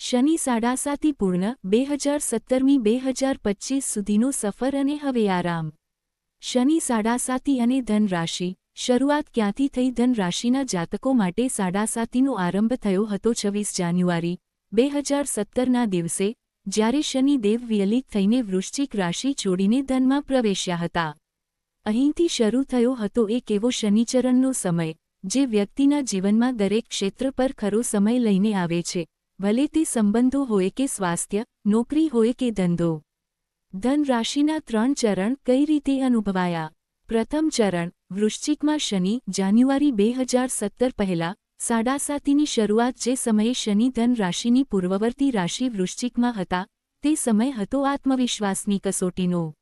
શનિ સાડાસાતી પૂર્ણ બે હજાર સત્તરમી બે હજાર પચીસ સુધીનો સફર અને હવે આરામ. શનિ સાડાસાતી અને ધનરાશિ. શરૂઆત ક્યાંથી થઈ ધન રાશિના જાતકો માટે સાડાસાતીનો આરંભ થયો હતો છવ્વીસ જાન્યુઆરી બે હજાર સત્તરના દિવસે, જ્યારે શનિ દેવ વિયલિત થઈને વૃશ્ચિક રાશિ છોડીને ધનમાં પ્રવેશ્યા હતા. અહીંથી શરૂ થયો હતો એક એવો શનિચરણનો સમય, જે વ્યક્તિના જીવનમાં દરેક ક્ષેત્ર પર ખરો સમય લઈને આવે છે. ભલે તે સંબંધો હોય કે સ્વાસ્થ્ય, નોકરી હોય કે ધંધો. ધન રાશિના ત્રણ ચરણ કઈ રીતે અનુભવાયા? પ્રથમ ચરણ, વૃશ્ચિકમાં શનિ, જાન્યુઆરી બે હજાર સત્તર પહેલા, સાડાસાતીની શરૂઆત જે સમયે શનિ ધન રાશિની પૂર્વવર્તી રાશિ વૃશ્ચિકમાં હતા, તે સમય હતો આત્મવિશ્વાસની કસોટીનો.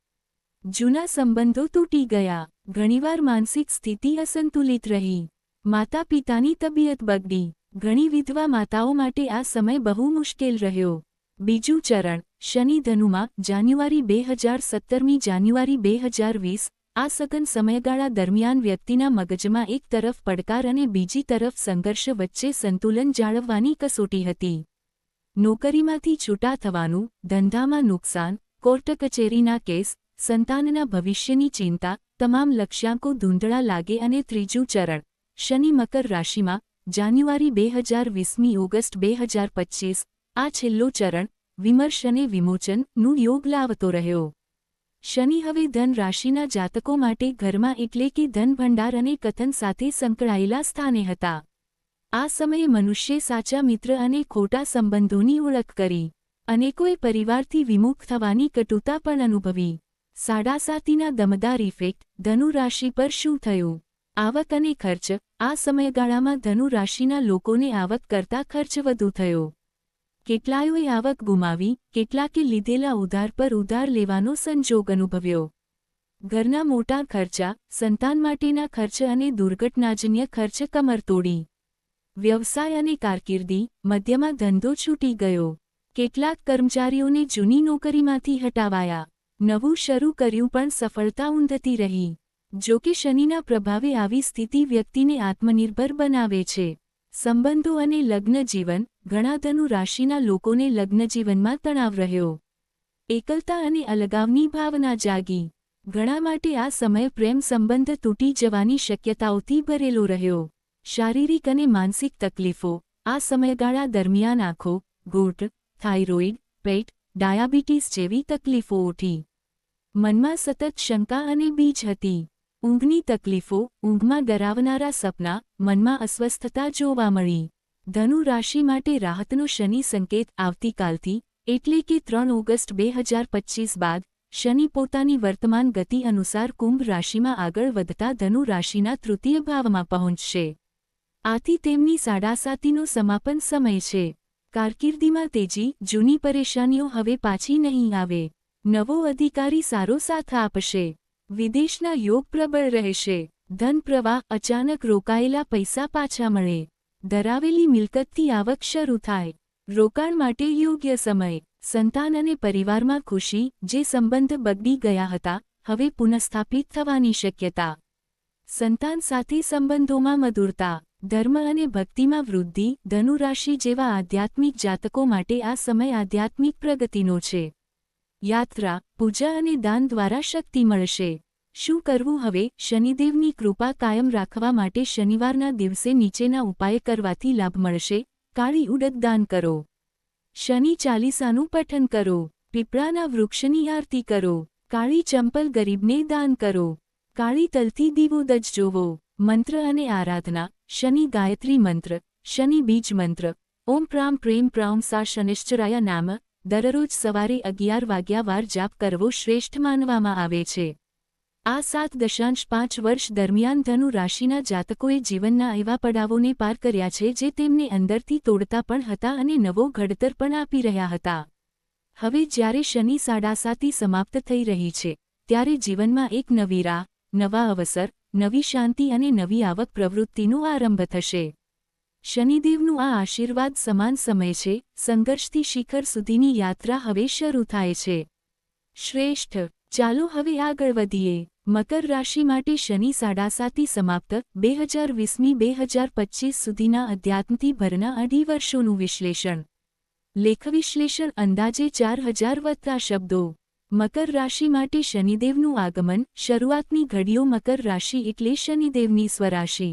જૂના સંબંધો તૂટી ગયા, ઘણીવાર માનસિક સ્થિતિ અસંતુલિત રહી. માતા પિતાની તબિયત બગડી. ઘણી વિધવા માતાઓ માટે આ સમય બહુ મુશ્કેલ રહ્યો. બીજું ચરણ, શનિ ધનુમાં, જાન્યુઆરી બે હજાર સત્તરમી જાન્યુઆરી બે હજાર વીસ, આ સઘન સમયગાળા દરમિયાન વ્યક્તિના મગજમાં એક તરફ પડકાર અને બીજી તરફ સંઘર્ષ વચ્ચે સંતુલન જાળવવાની કસોટી હતી. નોકરીમાંથી છૂટા થવાનું, ધંધામાં નુકસાન, કોર્ટ કચેરીના કેસ, સંતાનના ભવિષ્યની ચિંતા, તમામ લક્ષ્યાંકો ધૂંધળા લાગે અને ત્રીજું ચરણ, શનિ મકર રાશિમાં જાન્યુઆરી બે હજાર વીસમી ઓગસ્ટ બે હજાર પચ્ચીસ આ છેલ્લો ચરણ, વિમર્શ અને વિમોચનનું યોગ લાવતો રહ્યો. શનિ હવે ધન રાશિના જાતકો માટે ઘરમાં એટલે કે ધન ભંડાર અને કથન સાથે સંકળાયેલા સ્થાને હતા. આ સમયે મનુષ્યે સાચા મિત્ર અને ખોટા સંબંધોની ઓળખ કરી અનેકોએ પરિવારથી વિમુખ થવાની કટુતા પણ અનુભવી. સાડાસાતીના દમદાર ઇફેક્ટ ધનુ રાશિ પર શું થયું? આવક અને ખર્ચ આ સમયગાળામાં ધનુ રાશિના લોકોને આવક કરતા ખર્ચ વધુ થયો. કેટલાયોએ આવક ગુમાવી, કેટલાકે લીધેલા ઉધાર પર ઉધાર લેવાનો સંજોગ અનુભવ્યો. ઘરના મોટા ખર્ચા, સંતાન માટેના ખર્ચ અને દુર્ઘટનાજન્ય ખર્ચ કમર તોડી. વ્યવસાય અને કારકિર્દી, મધ્યમાં ધંધો છૂટી ગયો. કેટલાક કર્મચારીઓને જૂની નોકરીમાંથી હટાવાયા. નવું શરૂ કર્યું પણ સફળતા ઊંધતી રહી. જો કે શનિના પ્રભાવે આવી સ્થિતિ વ્યક્તિને આત્મનિર્ભર બનાવે છે. સંબંધો અને લગ્ન જીવન ઘણા ધનુ રાશિના લોકોને લગ્નજીવનમાં તણાવ રહ્યો. એકલતા અને અલગાવની ભાવના જાગી. ઘણા માટે આ સમય પ્રેમ સંબંધ તૂટી જવાની શક્યતાઓથી ભરેલો રહ્યો. શારીરિક અને માનસિક તકલીફો. આ સમયગાળા દરમિયાન આંખો ગોટ થાઇરોઇડ, પેટ, ડાયાબિટીસ જેવી તકલીફો ઉઠી. મનમાં સતત શંકા અને બીજ હતી. ઊંઘની તકલીફો, ઊંઘમાં ડરાવનારા સપના, મનમાં અસ્વસ્થતા જોવા મળી. ધનુ રાશિ માટે રાહતનો શનિ સંકેત આવતીકાલથી, એટલે કે ત્રણ ઓગસ્ટ બે હજાર પચ્ચીસ બાદ, શનિ પોતાની વર્તમાન ગતિ અનુસાર કુંભ રાશિમાં આગળ વધતા ધનુ રાશિના તૃતીય ભાવમાં પહોંચશે. આથી તેમની સાડાસાતીનો સમાપન સમય છે. કારકિર્દીમાં તેજી, જૂની પરેશાનીઓ હવે પાછી નહીં આવે. નવો અધિકારી સારો સાથ આપશે. વિદેશના યોગ પ્રબળ રહેશે. ધન પ્રવાહ અચાનક રોકાયેલા પૈસા પાછા મળે. ધરાવેલી મિલકતથી આવક શરૂ થાય. રોકાણ માટે યોગ્ય સમય. સંતાન અને પરિવારમાં ખુશી, જે સંબંધ બગડી ગયા હતા, હવે પુનઃસ્થાપિત થવાની શક્યતા. સંતાન સાથે સંબંધોમાં મધુરતા. ધર્મ અને ભક્તિમાં વૃદ્ધિ. ધનુરાશિ જેવા આધ્યાત્મિક જાતકો માટે આ સમય આધ્યાત્મિક પ્રગતિનો છે. યાત્રા, પૂજા અને દાન દ્વારા શક્તિ મળશે. શું કરવું હવે? શનિદેવની કૃપા કાયમ રાખવા માટે શનિવારના દિવસે નીચેના ઉપાય કરવાથી લાભ મળશે. કાળી ઉડદ દાન કરો. શનિ ચાલીસાનું પઠન કરો. પીપળાના વૃક્ષની આરતી કરો. કાળી ચંપલ ગરીબને દાન કરો. કાળી તલથી દીવો દજ જોવો. મંત્ર અને આરાધના. શનિ ગાયત્રી મંત્ર. શનિ બીજ મંત્ર. ઓમ પ્રામ પ્રેમ પ્રામ સા શનિશ્ચરાય નામ. દરરોજ સવારે અગિયાર વાગ્યા વાર જાપ કરવો શ્રેષ્ઠ માનવામાં આવે છે. આ સાત દશાંશ પાંચ વર્ષ દરમિયાન ધનુ રાશિના જાતકોએ જીવનના એવા પડાવોને પાર કર્યા છે જે તેમને અંદરથી તોડતા પણ હતા અને નવો ઘડતર પણ આપી રહ્યા હતા. હવે જ્યારે શનિ સાડાસાતી સમાપ્ત થઈ રહી છે, ત્યારે જીવનમાં એક નવી રાહ, નવા અવસર, નવી શાંતિ અને નવી આવક પ્રવૃત્તિનો આરંભ થશે. શનિદેવનું આ આશીર્વાદ સમાન સમય છે, સંઘર્ષથી શિખર સુધીની યાત્રા હવે શરૂ થાય છે. શ્રેષ્ઠ. ચાલો હવે આગળ વધીએ. મકર રાશિ માટે શનિ સાડાસાતી સમાપ્ત બે હજાર વીસમી બે હજાર પચ્ચીસ સુધીના અધ્યાત્મથી ભરના અઢી વર્ષોનું વિશ્લેષણ. લેખવિશ્લેષણ અંદાજે ચાર હજાર વધતા શબ્દો. મકર રાશિ માટે શનિદેવનું આગમન, શરૂઆતની ઘડીઓ મકર રાશિ એટલે શનિદેવની સ્વરાશિ.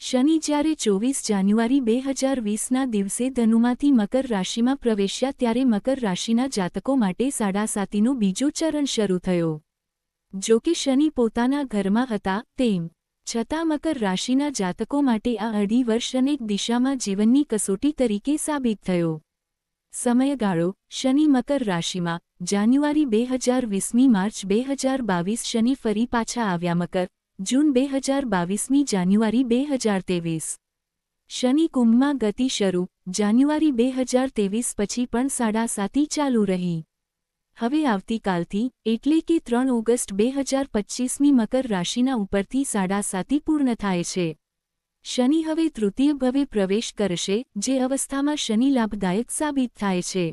શનિ જ્યારે ચોવીસ જાન્યુઆરી બે હજાર વીસના દિવસે ધનુમાંથી મકર રાશિમાં પ્રવેશ્યા ત્યારે મકર રાશિના જાતકો માટે સાડાસાતીનો બીજો ચરણ શરૂ થયો. જો કે શનિ પોતાના ઘરમાં હતા, તેમ છતાં મકર રાશિના જાતકો માટે આ અઢી વર્ષ અનેક દિશામાં જીવનની કસોટી તરીકે સાબિત થયો. સમયગાળો, શનિ મકર રાશિમાં, જાન્યુઆરી બે હજાર વીસમી માર્ચ બે હજાર બાવીસ શનિ ફરી પાછા આવ્યા મકર જૂન બે હજાર બાવીસમી જાન્યુઆરી બે હજાર ત્રેવીસ. શનિ કુંભમાં ગતિ શરૂ, જાન્યુઆરી બે હજાર ત્રેવીસ પછી પણ સાડા સાતી ચાલુ રહી. હવે આવતીકાલથી, એટલે કે ત્રણ ઓગસ્ટ બે હજાર પચ્ચીસમી મકર રાશિના ઉપરથી સાડા સાતી પૂર્ણ થાય છે. શનિ હવે તૃતીય ભવે પ્રવેશ કરશે, જે અવસ્થામાં શનિ લાભદાયક સાબિત થાય છે.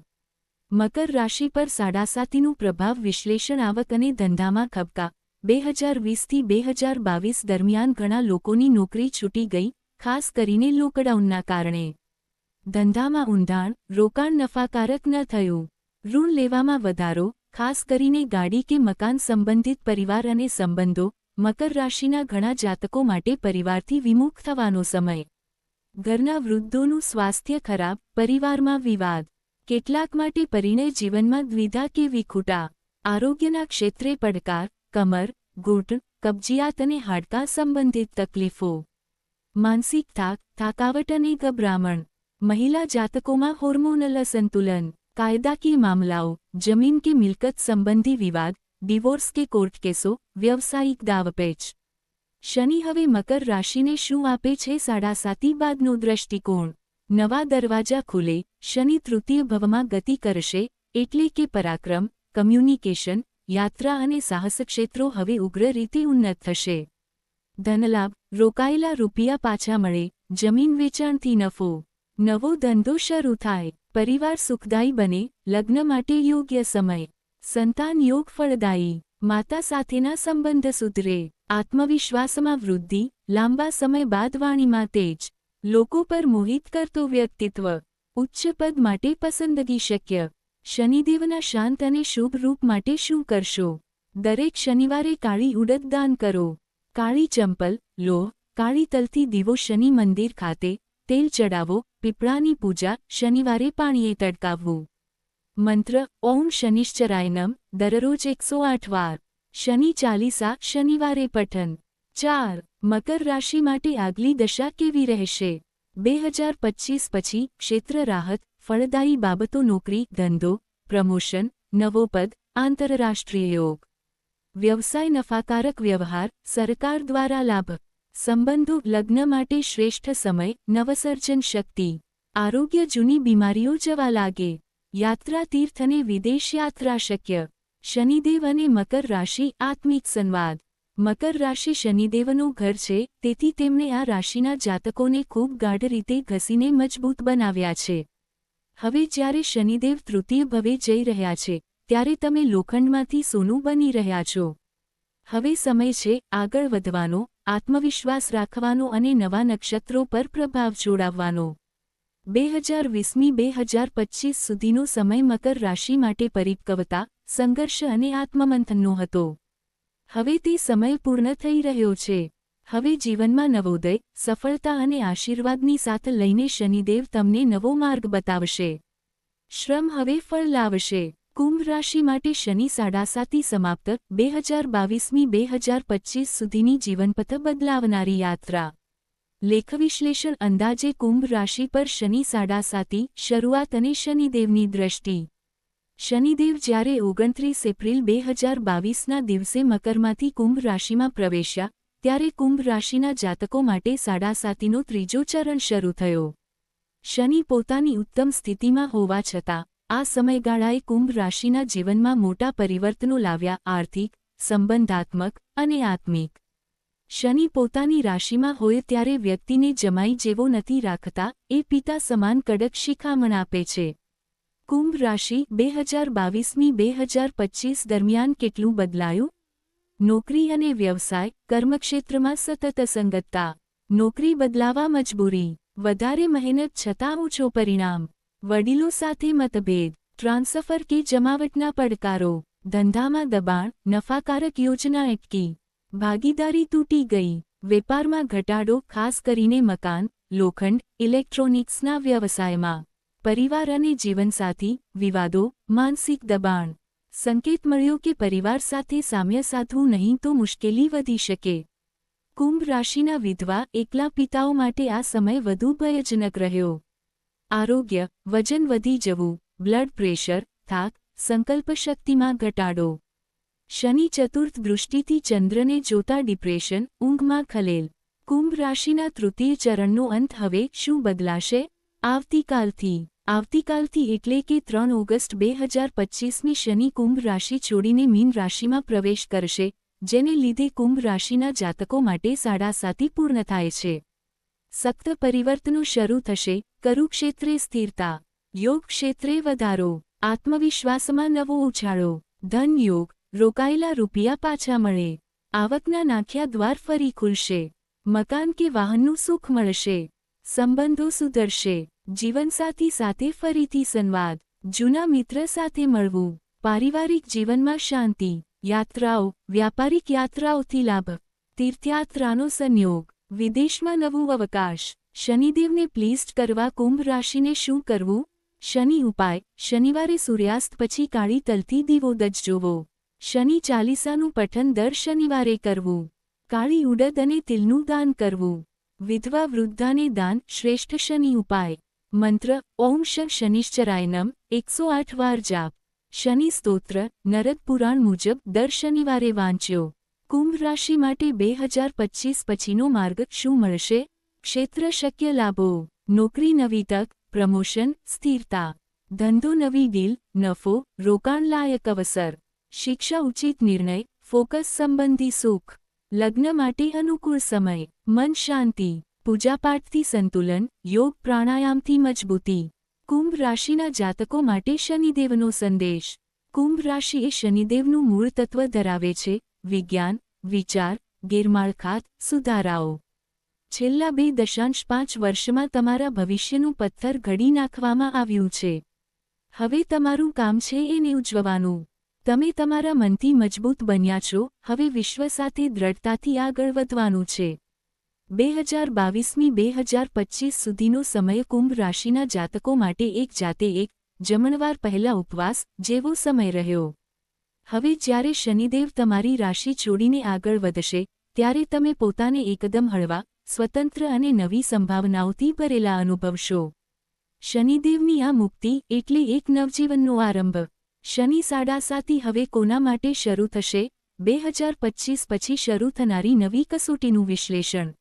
મકર રાશિ પર સાડાસાતીનું પ્રભાવ વિશ્લેષણ આવક અને ધંધામાં ખબકા બે હજાર વીસથી બે હજાર બાવીસ દરમિયાન ઘણા લોકોની નોકરી છૂટી ગઈ, ખાસ કરીને લોકડાઉનના કારણે. ધંધામાં ઊંધાણ રોકાણ નફાકારક ન થયું. ઋણ લેવામાં વધારો, ખાસ કરીને ગાડી કે મકાન સંબંધિત પરિવાર અને સંબંધો, મકર રાશિના ઘણા જાતકો માટે પરિવારથી વિમુખ થવાનો સમય. ઘરના વૃદ્ધોનું સ્વાસ્થ્ય ખરાબ, પરિવારમાં વિવાદ. કેટલાક માટે પરિણય જીવનમાં દ્વિધા કે વિખૂટા. આરોગ્યના ક્ષેત્રે પડકાર કમર ઘૂંટણ કબજિયાત અને હાડકાં સંબંધિત તકલીફો. માનસિક થાક, થાકાવટ અને ગભરામણ. મહિલા જાતકોમાં હોર્મોનલ અસંતુલન, કાયદાકીય મામલાઓ, જમીન કે મિલકત સંબંધી વિવાદ, ડિવોર્સ કે કોર્ટ કેસો, વ્યવસાયિક દાવપેચ. શનિ હવે મકર રાશિને શું આપે છે સાડા સાતી બાદનો દૃષ્ટિકોણ નવા દરવાજા ખુલે, શનિ તૃતીય ભવમાં ગતિ કરશે, એટલે કે પરાક્રમ, કમ્યુનિકેશન યાત્રા અને સાહસ ક્ષેત્રો હવે ઉગ્ર રીતે ઉન્નત થશે. ધનલાભ, રોકાયેલા રૂપિયા પાછા મળે, જમીન વેચાણથી નફો, નવો ધંધો શરૂ થાય, પરિવાર સુખદાયી બને, લગ્ન માટે યોગ્ય સમય, સંતાન યોગ ફળદાયી, માતા સાથેના સંબંધ સુધરે, આત્મવિશ્વાસમાં વૃદ્ધિ, લાંબા સમય બાદ વાણીમાં તેજ, લોકો પર મોહિત કરતો વ્યક્તિત્વ, ઉચ્ચ પદ માટે પસંદગી શક્ય. શનિદેવના શાંત અને શુભ રૂપ માટે શું કરશો? દરેક શનિવારે કાળી ઉડદ દાન કરો. કાળી ચંપલ, લોહ, કાળી તલથી દીવો શનિ મંદિર ખાતે, તેલ ચડાવો, પીપળાની પૂજા, શનિવારે પાણીએ તડકાવવું. મંત્ર, ઓમ શનિશ્ચરાયનમ, દરરોજ એકસો આઠ વાર. શનિ ચાલીસા, શનિવારે પઠન. ચાર, મકર રાશિ માટે આગલી દશા કેવી રહેશે? બે હજાર પચ્ચીસ પછી ક્ષેત્ર રાહત ફળદાયી બાબતો નોકરી, ધંધો, પ્રમોશન, નવો પદ, આંતરરાષ્ટ્રીય યોગ. વ્યવસાય નફાકારક વ્યવહાર, સરકાર દ્વારા લાભ. સંબંધો, લગ્ન માટે શ્રેષ્ઠ સમય, નવસર્જન શક્તિ. આરોગ્ય જૂની બીમારીઓ જવા લાગે. યાત્રા તીર્થ અને વિદેશ યાત્રા શક્ય. શનિદેવ અને મકર રાશિ, આત્મિક સંવાદ. મકર રાશિ શનિદેવનું ઘર છે, તેથી તેમણે આ રાશિના જાતકોને ખૂબ ગાઢ રીતે ઘસીને મજબૂત બનાવ્યા છે. હવે જ્યારે શનિદેવ તૃતીય ભવે જઈ રહ્યા છે, ત્યારે તમે લોખંડમાંથી સોનું બની રહ્યા છો. હવે સમય છે આગળ વધવાનો, આત્મવિશ્વાસ રાખવાનો અને નવા નક્ષત્રો પર પ્રભાવ જોડાવવાનો. બે હજાર વીસમી બે હજાર પચ્ચીસ સુધીનો સમય મકર રાશિ માટે પરિપક્વતા, સંઘર્ષ અને આત્મમંથનનો હતો. હવે તે સમય પૂર્ણ થઈ રહ્યો છે. હવે જીવનમાં નવોદય સફળતા અને આશીર્વાદની સાથે લઈને શનિદેવ તમને નવો માર્ગ બતાવશે. શ્રમ હવે ફળ લાવશે. કુંભ રાશિ માટે શનિ સાડાસાતી સમાપ્ત, બે હજાર બાવીસમી, બે હજાર પચ્ચીસ સુધીની જીવનપથ બદલાવનારી યાત્રા. લેખવિશ્લેષણ અંદાજે કુંભ રાશિ પર શનિ સાડાસાતી શરૂઆત અને શનિદેવની દ્રષ્ટિ. શનિદેવ જ્યારે ઓગણત્રીસ એપ્રિલ બે હજાર બાવીસના દિવસે મકરમાંથી કુંભ રાશિમાં પ્રવેશ્યા ત્યારે કુંભ રાશિના જાતકો માટે સાડાસાતીનો ત્રીજો ચરણ શરૂ થયો. શનિ પોતાની ઉત્તમ સ્થિતિમાં હોવા છતાં, આ સમયગાળાએ કુંભ રાશિના જીવનમાં મોટા પરિવર્તનો લાવ્યા આર્થિક, સંબંધાત્મક અને આત્મિક. શનિ પોતાની રાશિમાં હોય ત્યારે વ્યક્તિને જમાઈ જેવો નથી રાખતા, એ પિતા સમાન કડક શિખામણ આપે છે. કુંભ રાશિ બે હજાર બાવીસમી બે હજાર પચ્ચીસ દરમિયાન કેટલું બદલાયું? નોકરી અને વ્યવસાય, કર્મક્ષેત્રમાં સતત અસંગતતા. નોકરી બદલાવા મજબૂરી. વધારે મહેનત છતાં ઓછો પરિણામ. વડીલો સાથે મતભેદ, ટ્રાન્સફર કે જમાવટના પડકારો. ધંધામાં દબાણ, નફાકારક યોજના અટકી. ભાગીદારી તૂટી ગઈ. વેપારમાં ઘટાડો, ખાસ કરીને મકાન, લોખંડ, ઇલેક્ટ્રોનિક્સના વ્યવસાયમાં. પરિવાર અને જીવનસાથી, વિવાદો, માનસિક દબાણ. સંકેત મળ્યો કે પરિવાર સાથે સામ્ય સાધવું નહીં તો મુશ્કેલી વધી શકે. કુંભ રાશિના વિધવા એકલા પિતાઓ માટે આ સમય વધુ ભયજનક રહ્યો. આરોગ્ય, વજન વધી જવું, બ્લડ પ્રેશર, થાક, સંકલ્પ શક્તિમાં ઘટાડો. શનિ ચતુર્થ દૃષ્ટિથી ચંદ્રને જોતા ડિપ્રેશન, ઊંઘમાં ખલેલ. કુંભ રાશિના તૃતીય ચરણનો અંત હવે શું બદલાશે? આવતીકાલથી. આવતીકાલથી એટલે કે ત્રણ ઓગસ્ટ બે હજાર પચ્ચીસમી શનિ કુંભ રાશિ છોડીને મીન રાશિમાં પ્રવેશ કરશે, જેને લીધે કુંભ રાશિના જાતકો માટે સાડાસાતી પૂર્ણ થાય છે. સક્ત પરિવર્તનો શરૂ થશે, કરુક્ષેત્રે સ્થિરતા, યોગ ક્ષેત્રે વધારો, આત્મવિશ્વાસમાં નવો ઉછાળો, ધન યોગ, રોકાયેલા રૂપિયા પાછા મળે, આવકના નાખ્યા દ્વાર ફરી ખુલશે, મકાન કે વાહનનું સુખ મળશે, સંબંધો સુધરશે. જીવનસાથી સાથે ફરીથી સંવાદ, જૂના મિત્ર સાથે મળવું, પારિવારિક જીવનમાં શાંતિ, યાત્રાઓ, વ્યાપારિક યાત્રાઓથી લાભ, તીર્થયાત્રાનો સંયોગ, વિદેશમાં નવું અવકાશ, શનિદેવને પ્લીસ્ટ કરવા કુંભ રાશિને શું કરવું? શનિ ઉપાય, શનિવારે સૂર્યાસ્ત પછી કાળી તલથી દીવો દજ જોવો શનિ ચાલીસાનું પઠન દર શનિવારે કરવું. કાળી ઉડદ અને તિલનું દાન કરવું. વિધવા વૃદ્ધાને દાન શ્રેષ્ઠ શનિ ઉપાય. મંત્ર ઓમ શનિશ્ચરાયનમ એકસો આઠ વાર જાપ શનિ સ્તોત્ર નરદ પુરાણ મુજબ દર શનિવારે વાંચ્યો કુંભ રાશિ માટે બે હજાર પચ્ચીસ પછીનો માર્ગ શું મળશે ક્ષેત્ર શક્ય લાભો નોકરી નવી તક પ્રમોશન સ્થિરતા ધંધો નવી ડીલ નફો રોકાણ લાયક અવસર શિક્ષા ઉચિત નિર્ણય ફોકસ સંબંધી સુખ લગ્ન માટે અનુકૂળ સમય મન શાંતિ પૂજાપાઠથી સંતુલન, યોગ પ્રાણાયામથી મજબૂતી. કુંભ રાશિના જાતકો માટે શનિદેવનો સંદેશ. કુંભ રાશિ એ શનિદેવનું મૂળ તત્વ ધરાવે છે, વિજ્ઞાન, વિચાર ગેરમાળખાત સુધારાઓ. છેલ્લા બે દશાંશ પાંચ વર્ષમાં તમારા ભવિષ્યનું પથ્થર ઘડી નાખવામાં આવ્યું છે. હવે તમારું કામ છે એને ઉજવવાનું તમે તમારા મનથી મજબૂત બન્યા છો, હવે વિશ્વ સાથે દ્રઢતાથી આગળ વધવાનું છે. બે હજાર બાવીસમી બે હજાર પચ્ચીસ સુધીનો સમય કુંભ રાશિના જાતકો માટે એક જાતે એક જમણવાર પહેલા ઉપવાસ જેવો સમય રહ્યો. હવે જ્યારે શનિદેવ તમારી રાશિ છોડીને આગળ વધશે, ત્યારે તમે પોતાને એકદમ હળવા, સ્વતંત્ર અને નવી સંભાવનાઓથી ભરેલા અનુભવશો. શનિદેવની આ મુક્તિ એટલે એક નવજીવનનો આરંભ. શનિ સાડા સાતી હવે કોના માટે શરૂ થશે? બે હજાર પચ્ચીસ પછી શરૂ થનારી નવી કસોટીનું વિશ્લેષણ.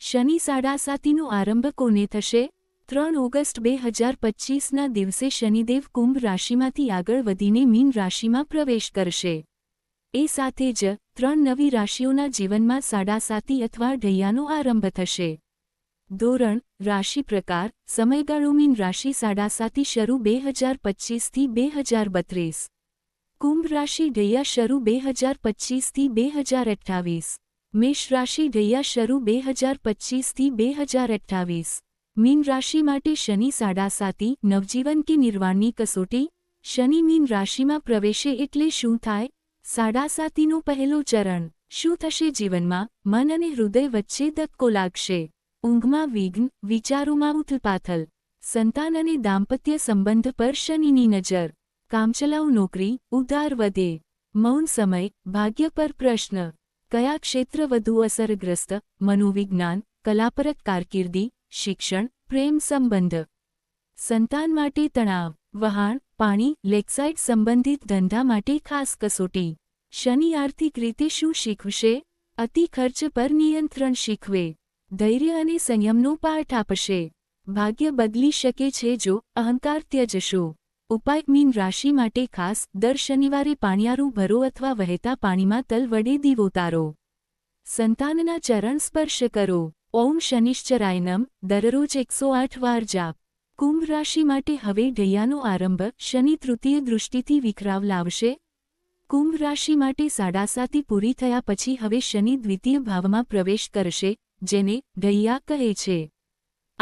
શનિ સાડા સાતીનો આરંભ કોને થશે? ત્રણ ઓગસ્ટ બે હજાર પચ્ચીસના દિવસે શનિદેવ કુંભ રાશિમાંથી આગળ વધીને મીન રાશિમાં પ્રવેશ કરશે. એ સાથે જ ત્રણ નવી રાશિઓના જીવનમાં સાડા સાતી અથવા ઢૈયાનો આરંભ થશે. ધોરણ, રાશિ પ્રકાર, સમયગાળો મીન રાશિ સાડા સાતી શરૂ બે હજાર પચ્ચીસથી બે હજાર બત્રીસ. કુંભ રાશિ ઢૈયા શરૂ બે હજાર પચ્ચીસથી બે હજાર અઠ્ઠાવીસ. મેષ રાશિ ઢૈયા શરૂ બે હજાર પચ્ચીસથી બે હજાર અઠ્ઠાવીસ. મીન રાશિ માટે શનિ સાડા સાતી, નવજીવન કે નિર્વાણની કસોટી. શનિ મીન રાશિમાં પ્રવેશે એટલે શું થાય? સાડા સાતીનું પહેલો ચરણ. શું થશે જીવનમાં? મન અને હૃદય વચ્ચે ધક્કો લાગશે. ઊંઘમાં વિઘ્ન, વિચારોમાં ઉથલપાથલ. સંતાન અને દાંપત્ય સંબંધ પર શનિની નજર. કામચલાઉ નોકરી, ઉધાર વધે. મૌન સમય, ભાગ્ય પર પ્રશ્ન. કયા ક્ષેત્ર વધુ અસરગ્રસ્ત? મનોવિજ્ઞાન, કલાપરક કારકિર્દી, શિક્ષણ, પ્રેમ સંબંધ. સંતાન માટે તણાવ, વહાણ, પાણી લેક્સાઇટ સંબંધિત ધંધા માટે ખાસ કસોટી. શનિ આર્થિક રીતે શું શીખવશે? અતિ ખર્ચ પર નિયંત્રણ શીખવે. ધૈર્ય અને સંયમનો પાઠ આપશે. ભાગ્ય બદલી શકે છે જો અહંકાર ત્યજશો. ઉપાય મીન રાશિ માટે ખાસ દર શનિવારે પાણિયારું ભરો અથવા વહેતા પાણીમાં તલ વડે દીવો તારો. સંતાનના ચરણ સ્પર્શ કરો. ઓમ શનિશ્ચરાયનમ. દરરોજ એકસો આઠ વાર જાપ. કુંભ રાશિ માટે હવે ઢૈયાનો આરંભ શનિ તૃતીય દૃષ્ટિથી વિખરાવ લાવશે. કુંભ રાશિ માટે સાડાસાતી પૂરી થયા પછી હવે શનિ દ્વિતીય ભાવમાં પ્રવેશ કરશે, જેને ઢૈયા કહે છે.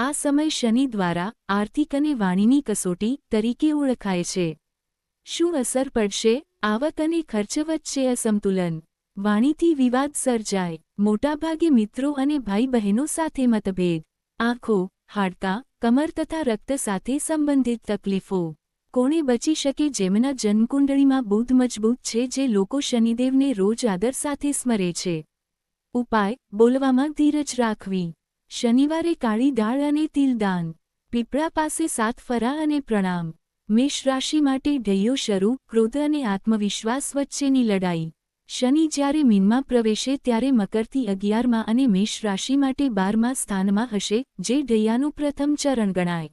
આ સમય શનિ દ્વારા આર્થિક અને વાણીની કસોટી તરીકે ઓળખાય છે. શું અસર પડશે? આવક અને ખર્ચ વચ્ચે અસંતુલન. વાણીથી વિવાદ સર્જાય. મોટાભાગે મિત્રો અને ભાઈ બહેનો સાથે મતભેદ. આંખો, હાડકાં, કમર તથા રક્ત સાથે સંબંધિત તકલીફો. કોણે બચી શકે જેમના જન્મકુંડળીમાં બુધ મજબૂત છે જે લોકો શનિદેવને રોજ આદર સાથે સ્મરે છે? ઉપાય, બોલવામાં ધીરજ રાખવી. શનિવારે કાળી દાળ અને તિલદાન, પીપળા પાસે સાત ફરા અને પ્રણામ, મેષ રાશિ માટે ઢૈયો શરૂ, ક્રોધ અને આત્મવિશ્વાસ વચ્ચેની લડાઈ. શનિ જ્યારે મીનમાં પ્રવેશે ત્યારે મકરથી અગિયારમાં અને મેષ રાશિ માટે બારમા સ્થાનમાં હશે, જે ઢૈયાનું પ્રથમ ચરણ ગણાય.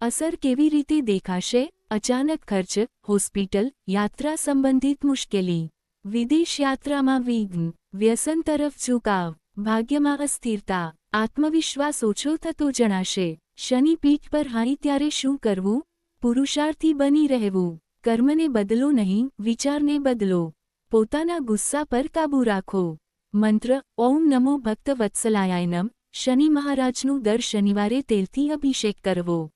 અસર કેવી રીતે દેખાશે? અચાનક ખર્ચ, હોસ્પિટલ, યાત્રા સંબંધિત મુશ્કેલી. વિદેશ યાત્રામાં વિઘ્ન, વ્યસન તરફ ઝુકાવ, ભાગ્યમાં અસ્થિરતા. આત્મવિશ્વાસ ઓછો થતો જણાશે. શનિ પીઠ પર હાઈ ત્યારે શું કરવું? પુરુષાર્થી બની રહેવું. કર્મને બદલો નહીં, વિચારને બદલો. પોતાના ગુસ્સા પર કાબૂ રાખો. મંત્ર, ઓમ નમો ભક્ત વત્સલાયાયનમ, શનિ મહારાજનું દર શનિવારે તેલથી અભિષેક કરવો.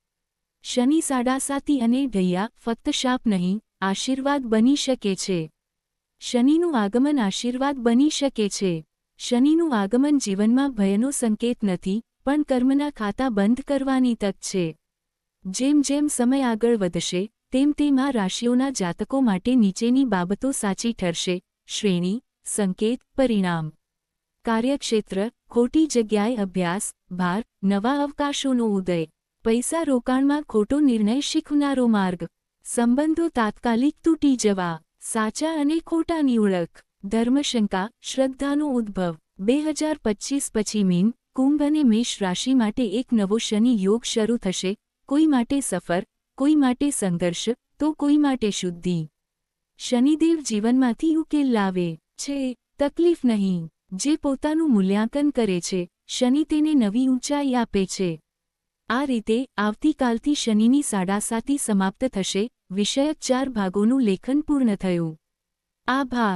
શનિ સાડાસાતી અને ઢૈયા, ફક્ત શાપ નહીં, આશીર્વાદ બની શકે છે. શનિનું આગમન આશીર્વાદ બની શકે છે. શનિનું આગમન જીવનમાં ભયનો સંકેત નથી, પણ કર્મના ખાતા બંધ કરવાની તક છે. જેમ જેમ સમય આગળ વધશે, તેમ તેમ આ રાશિઓના જાતકો માટે નીચેની બાબતો સાચી ઠરશે. શ્રેણી, સંકેત, પરિણામ. કાર્યક્ષેત્ર, ખોટી જગ્યાએ અભ્યાસ, ભાર, નવા અવકાશોનો ઉદય. પૈસા રોકાણમાં ખોટો નિર્ણય શીખનારો માર્ગ. સંબંધો તાત્કાલિક તૂટી જવા. સાચા અને ખોટાની ઓળખ. ધર્મશંકા, શ્રદ્ધાનો ઉદ્ભવ. બે હજાર પચ્ચીસ પછી મીન, કુંભ અને મેષ રાશિ માટે એક નવો શનિ યોગ શરૂ થશે. કોઈ માટે સફર, કોઈ માટે સંઘર્ષ, તો કોઈ માટે શુદ્ધિ. શનિદેવ જીવનમાંથી ઉકેલ લાવે છે. તકલીફ નહીં. જે પોતાનું મૂલ્યાંકન કરે છે, શનિ તેને નવી ઊંચાઈ આપે છે. આ રીતે આવતીકાલથી શનિની સાડાસાતી સમાપ્ત થશે. વિષયક ચાર ભાગોનું લેખન પૂર્ણ થયું. આભાર.